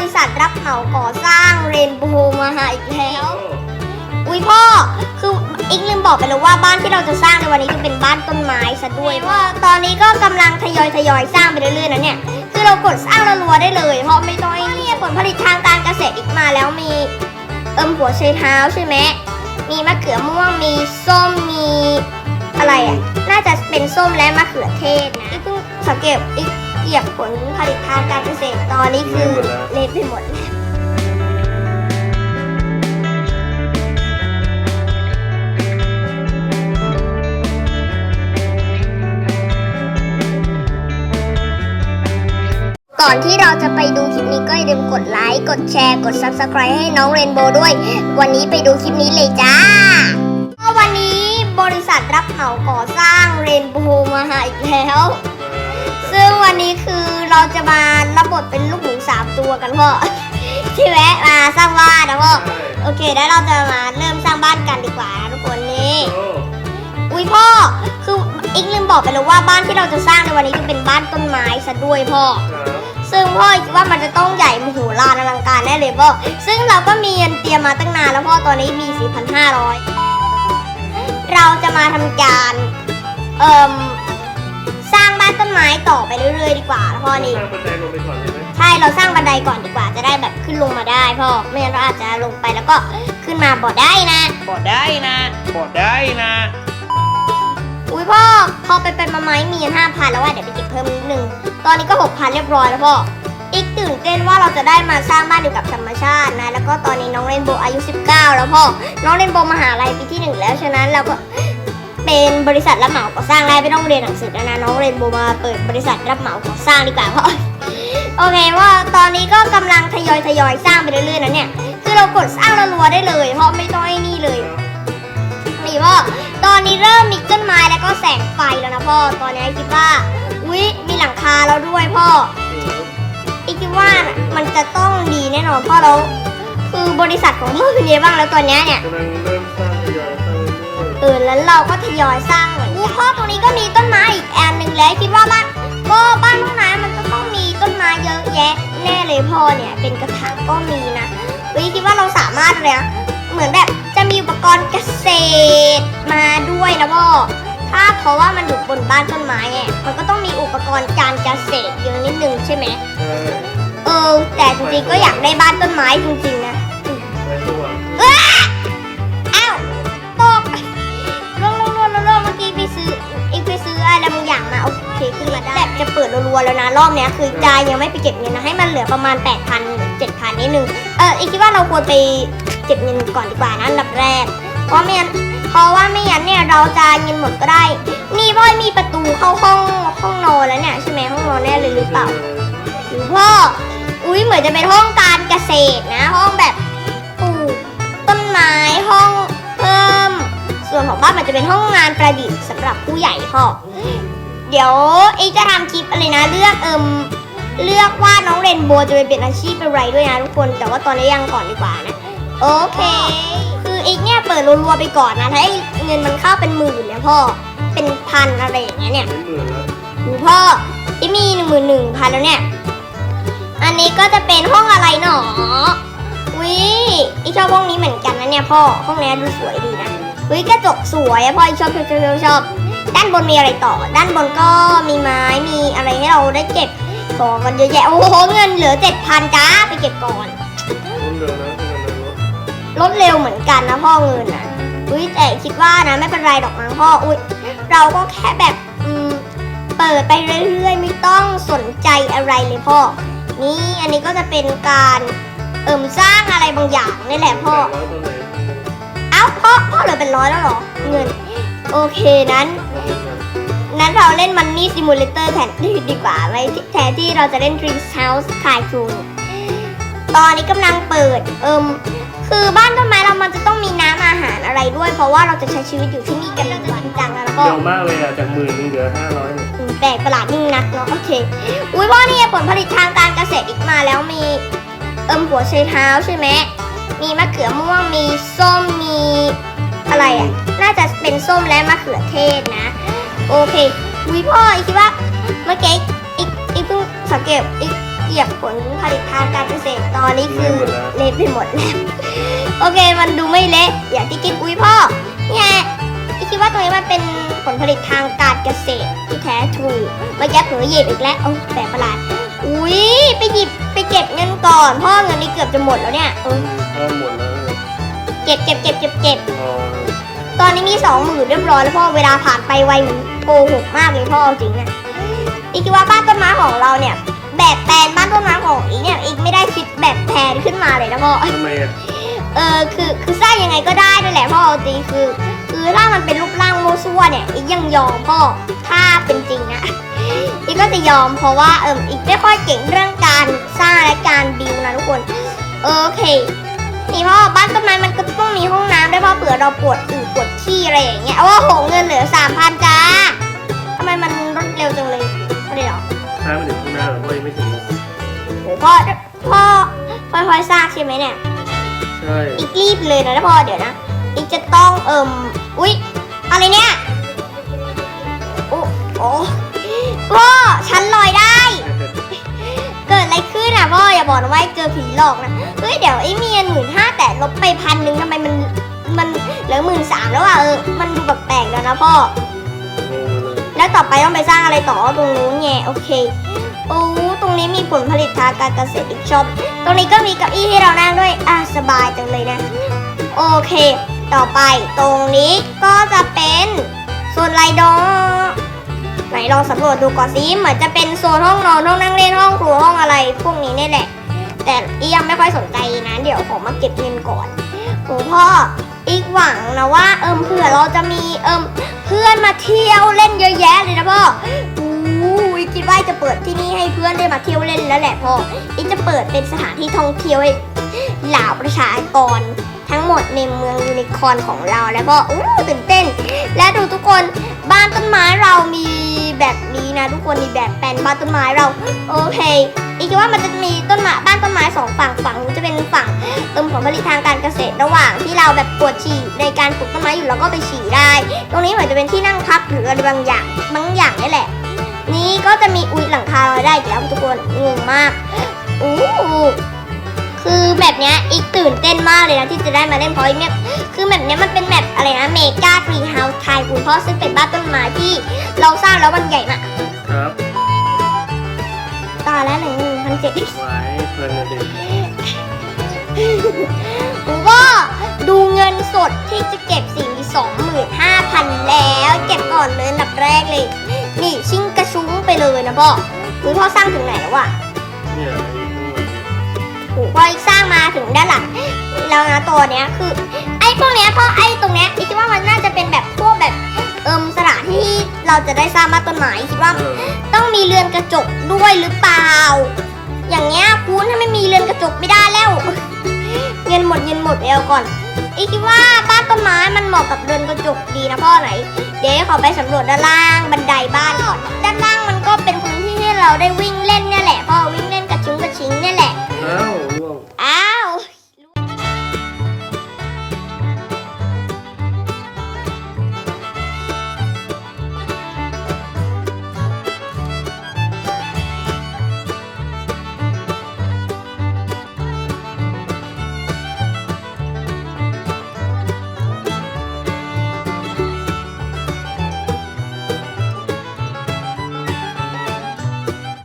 ริษัทรับเหมาก่อสร้างเรนโบว์มาหาอีกแล้ว อุ้ยพ่อ คืออีกลืมบอกไปแล้วว่าบ้านที่เราจะสร้างในวันนี้จะเป็นบ้านต้นไม้ซะด้วยว่าตอนนี้ก็กำลังทยอยทยอยสร้างไปเรื่อยๆนะเนี่ย คือเรากดสร้างรัวๆได้เลยเพราะไม่ต้องไอ้นี่ผลผลิตทางการเกษตรอีกมาแล้วมีเอิมหัวไชเท้าใช่ไหมมีมะเขือม่วงมีส้มมีอะไรอะ น่าจะเป็นส้มและมะเขือเทศนะอีกเพิ่งสังเกตอีก เหยียบผลผลิตทางการเกษตรตอนนี้คือเละไปหมดแล้วก่อนที่เราจะไปดูคลิปนี้ก็อย่าลืมกดไลค์ กดแชร์ กด Subscribe ให้น้องเรนโบว์ด้วย วันนี้ไปดูคลิปนี้เลยจ้าก็วันนี้บริษัทรับเหมาก่อสร้างเรนโบว์มาหาอีกแล้วซึ่งวั นนี้คือเราจะมารับบทเป็นลูกหมูสามตัวกันพ่อที่แวะมาสร้างบ้านนะพ่อ โอเคแล้วเราจะมาเริ่มสร้างบ้านกันดีกว่านะทุกคนนี่ อุ้ยพ่อ คืออีกลืมบอกไปแล้วว่าบ้านที่เราจะสร้างในวันนี้จะเป็นบ้านต้นไม้ซะด้วยพ่อ ซึ่งพ่อคิดว่ามันจะต้องใหญ่มโหฬารอลังการแน่เลยพ่อ ซึ่งเราก็มีเงินเตรียมมาตั้งนานแล้วพ่อตอนนี้มี 4,500 เราจะมาทำการ เอ่มสร้างบ้าน ต้นไม้ต่อไปเรื่อยๆดีกว่านะพ่อนี่สร้างบันไดลงไปก่อนใช่ไหมใช่เราสร้างบันไดก่อนดีกว่าจะได้แบบขึ้นลงมาได้พ่อไม่งั้นเราอาจจะลงไปแล้วก็ขึ้นมาบ่ได้นะบอดได้นะบอดได้นะอุ้ยพ่อพอไปเป็นมาไม้มีเงินห้าพันแล้วว่าเดี๋ยวไปเก็บเพิ่มนิดนึงตอนนี้ก็หกพันเรียบร้อยแล้วพ่ออีกตื่นเต้นว่าเราจะได้มาสร้างบ้านอยู่กับธรรมชาตินะแล้วก็ตอนนี้น้องเรนโบว์อายุ 19 แล้วพ่อน้องเรนโบว์มหาลัยปีที่หนึ่งแล้วฉะนั้นเราก็ เป็นบริษัทรับเหมาก่อสร้างได้ไม่ต้องเรียนหนังสือแล้วนะน้องเรนโบมาเปิดบริษัทรับเหมาก่อสร้างดีกว่าพ่อโอเคว่าตอนนี้ก็กำลังทยอยทยอยสร้างไปเรื่อยๆนะเนี่ยคือเรากดสร้างรัวๆได้เลย เพราะไม่ต้องไอ้นี่เลยนี่พ่อตอนนี้เริ่มมีต้นไม้แล้วก็แสงไฟแล้วนะพ่อตอนนี้คิดว่าอุ๊ยมีหลังคาแล้วด้วยพ่ออีกคิดว่ามันจะต้องดีแน่นอนพ่อแล้วคือบริษัทของพ่อเป็นยังไงบ้างแล้วตอนนี้เนี่ยกำลังเริ่มสร้างทยอย อยเออแล้วเราก็ทยอยสร้างเหมือนกันพ่อตรงนี้ก็มีต้นไม้อีกอันหนึ่งแล้วคิดว่าบ้านก็บ้านพวกนั้นมันก็ต้องมีต้นไม้เยอะแยะ แน่เลยพ่อเนี่ยเป็นกระถางก็มีนะเฮ้ยคิดว่าเราสามารถเลยนะเหมือนแบบจะมีอุปกรณ์เกษตรมาด้วยนะพ่อถ้าเพราะว่ามันอยู่บนบ้านต้นไม้เนี่ยมันก็ต้องมีอุปกรณ์การเกษตรเยอะนิดนึงใช่ไหมๆใช่เออแต่จริงๆก็อยากได้บ้านต้นไม้จริงๆนะ วแล้วนะรอบเนี้ยคือจายยังไม่ไปเก็บเงินนะให้มันเหลือประมาณ 8,000 7,000นิดนึงเอออีกคิดว่าเราควรไปเก็บเงินก่อนดีกว่านะอันดับแรก เพราะไม่งั้นเพราะว่าไม่งั้นเนี่ยเราจะเงินหมดก็ได้ นี่พ่อมีประตูเข้าห้องห้องนอนแล้วเนี่ยใช่ไหมห้องนอนแน่เลยหรือเปล่าหรือพ่ออุ้ยเหมือนจะเป็นห้องการเกษตรนะ ห้องแบบปลูกต้นไม้ห้องเพิ่ม ส่วนของบ้านมันจะเป็นห้องงานประดิษฐ์สำหรับผู้ใหญ่พ่อ เดี๋ยวเอกจะทำคลิปอะไรนะ เลือกเอิมเลือกว่าน้องเรนโบว์จะไปเป็นอาชีพอะไรด้วยนะทุกคนแต่ว่าตอนนี้ยังก่อนดีกว่านะ โอเค คือเอกเนี่ยเปิดรัวๆไปก่อนนะถ้าไอ้เงินมันเข้าเป็นหมื่นเนี่ยพ่อเป็นพันอะไรอย่างเงี้ยเนี่ยหมื่นแล้วหูพ่อที่มีหนึ่งหมื่นหนึ่งพันแล้วเนี่ยอันนี้ก็จะเป็นห้องอะไรหนอวิอีชอบห้องนี้เหมือนกันนะเนี่ยพ่อห้องนี้ดูสวยดีนะวิกระจกสวยอะพ่อชอบชอบชอบชอบชอบ ด้านบนมีอะไรต่อ ด้านบนก็มีไม้มีอะไรให้เราได้เก็บของกันเยอะแยะโอ้โหเงินเหลือเจ็ดพันจ้าไปเก็บก่อนรุ่นเดิมนะรุ่นเดิมรถลดเร็วเหมือนกันนะพ่อเงินนะอุ้ยแต่คิดว่านะไม่เป็นไรดอกมั้งพ่ออุ้ยเราก็แค่แบบอืมเปิดไปเรื่อยๆ ไม่ต้องสนใจอะไรเลยพ่อ นี่อันนี้ก็จะเป็นการเอิ่มสร้างอะไรบางอย่างนี่แหละพ่อแปดร้อยตัวไหนเอ้าพ่อพ่อเหลือเป็นร้อยแล้วเหรอ เงิน โอเคนั้นนั้นเราเล่นมันนี่ซิมูเลเตอร์แทนที่ดีกว่าไหมแทนที่เราจะเล่น Dream House คายคูตอนนี้กำลังเปิด เอิมคือบ้านต้นไม้เรามันจะต้องมีน้ำอาหารอะไรด้วย เพราะว่าเราจะใช้ชีวิตอยู่ที่นี่กันแบบจริงจังแล้วก็เร็วมากเลยอะจากหมื่นหนึงเหลือห้าร้อยเนี่ยอืมแปลกประหลาดยิ่งนักเนาะโอเค อุ้ยพ่อนี่ผลผลิตทางการเกษตรอีกมาแล้วมี เอิมหัวไชเท้าใช่ไหมมีมะเขือม่วงมีส้มมีอะไรอะ น่าจะเป็นส้มและมะเขือเทศนะ โอเคอุ้ยพ่ออีกคิดว่าเมื่อกี้อีกอีกเพิ่งสังเกตอีกเหยีก็บผลผลิตทางการเกษตรตอนนี้คือเละไปหมดแล้ว โอเค มันดูไม่เละอย่างที่คิดอุ้ยพ่อเนี่ยพี่คิดว่าตรงนี้มันเป็นผลผลิตทางการเกษตรที่แท้ทรูเมื่อกี้เผลอหยิบอีกแล้วโอ้แปลกประหลาดอุ้ยไปหยิบไปเก็บเงินก่อน พ่อเงินนี่เกือบจะหมดแล้วเนี่ยเออก็หมดแล้วเก็บเก็บเก็บเก็บเก็บพอ ตอนนี้มีสองหมื่นเรียบร้อยแล้วพ่อเวลาผ่านไปไวเหมือนโกหกมากเลยพ่อจริงอะอีกคิดว่าบ้านต้นไม้ของเราเนี่ย แบบแปลนบ้านต้นไม้ของอีกเนี่ยอีกไม่ได้คิดแบบแพลนขึ้นมาเลยนะพ่อทำไมอะเออคือคือสร้างยังไงก็ได้นั่นแหละพ่อจริงคือ คือถ้ามันเป็นรูปร่างโมซัวเนี่ยอีกยังยอมพ่อถ้าเป็นจริงนะอีกก็จะยอมเพราะว่าเอออีกไม่ค่อยเก่งเรื่องการสร้างและการบิวนะทุกคนโอเค นี่พ่อบ้านต้นไม้มันก็ต้องมีห้องน้ำด้วยพ่อเผื่อเราปวดอึปวดขี้อะไรอย่างเงี้ยเอาว่าโหเงินเหลือสามพันจ้าทำไมมันรวดเร็วจังเลยอะไรหรอช้าไปถึงข้างหน้าหรอเพราะยังไม่ถึงโหพ่อพ่อค่อยๆสร้างใช่ไหมเนี่ยใช่อีกรีบเลยนะพ่อเดี๋ยวนะอีกจะต้องเอิ่มอุ๊ยอะไรเนี่ยโอ้โอ้พ่อฉันลอยได้ เกิดอะไรขึ้นอะพ่ออย่าบอกนะว่าเจอผีหลอกนะ เฮ้ยเดี๋ยวไอ้เมียหมื่นห้าแต่ลบไปพันหนึ่งทำไมมันมันเหลือหมื่นสามแล้วอะเออมันดูแบบแปลกแล้วนะพ่องงเลยแล้วต่อไปต้องไปสร้างอะไรต่อตรงนู้นไงโอเคโอ้ตรงนี้มีผลผลิตทางการเกษตรอีกชอบตรงนี้ก็มีเก้าอี้ให้เรานั่งด้วยอะสบายจังเลยนะ โอเค ต่อไปตรงนี้ก็จะเป็นโซนไรดองไหนลองสำรวจดูก่อนสิเหมือนจะเป็นโซนห้องนอนห้องนั่งเล่นห้องครัวห้องอะไร พวกนี้นี่แหละ แต่อียังไม่ค่อยสนใจนะ เดี๋ยวขอมาเก็บเงินก่อนโหพ่ออีกหวังนะว่า เอิมเผื่อเราจะมีเอิมเพื่อนมาเที่ยวเล่นเยอะแยะเลยนะพ่ออู้ยคิดว่าจะเปิดที่นี่ให้เพื่อนได้มาเที่ยวเล่นแล้วแหละพ่ออีกจะเปิดเป็นสถานที่ท่องเที่ยวให้เหล่าประชากรทั้งหมดในเมืองยูนิคอร์นของเราแล้วก็อู้ตื่นเต้น และดูทุกคนบ้านต้นไม้เรามีแบบนี้นะ ทุกคนมีแบบแปลนบ้านต้นไม้เราโอเค อีกคิดว่ามันจะมีต้นไม้บ้านต้นไม้สองฝั่งฝั่งนู้นจะเป็นฝั่งเติมผลผลิตทางการเกษตรระหว่างที่เราแบบปวดฉี่ในการปลูกต้นไม้อยู่แล้วก็ไปฉี่ได้ ตรงนี้เหมือนจะเป็นที่นั่งพักหรืออะไรบางอย่างบางอย่างนี่แหละ นี่ก็จะมีอุ้ยหลังคาเราได้อีกแล้วทุกคนงงมากอู้คือแบบเนี้ยอีกตื่นเต้นมากเลยนะที่จะได้มาเล่นเพราะอีกเนี่ยคือแบบเนี้ยมันเป็นแบบอะไรนะเมกาฟรีเฮาส์ไทยคุณพ่อซึ่งเป็นบ้านต้นไม้ที่เราสร้างแล้วมันใหญ่มากครับตาละหนึ่งพัน เจ็ดไว้เพลินเลยดิก็ดูเงินสดที่จะเก็บสิ่งที่สองหมื่นห้าพันแล้ว เก็บก่อนเลยอันดับแรกเลย นี่ชิงกระชุ้งไปเลยนะพ่อคือพ่อสร้างถึงไหนแล้วอะเนี่ยไอ้ข้างหลังเนี่ยโอ้พ่อสร้างมาถึงด้านหลังแล้วนะตัวเนี้ยคือ ไอ้พวกเนี้ยพ่อไอ้ตรงเนี้ยคิดว่ามันน่าจะเป็นแบบพวกแบบเอิมสถานที่เราจะได้สร้างบ้านต้นไม้คิดว่าเออต้องมีเรือนกระจกด้วยหรือเปล่า อย่างเงี้ยคุณถ้าไม่มีเรือนกระจกไม่ได้แล้ว เงินหมดเงินหมดเอวก่อนอีคิดว่าบ้านต้นไม้มันเหมาะกับเรือนกระจกดีนะพ่อไหน เดี๋ยวขอไปสำรวจด้านล่างบันไดบ้านก่อน ด้านล่างมันก็เป็นพื้นที่ให้เราได้วิ่งเล่น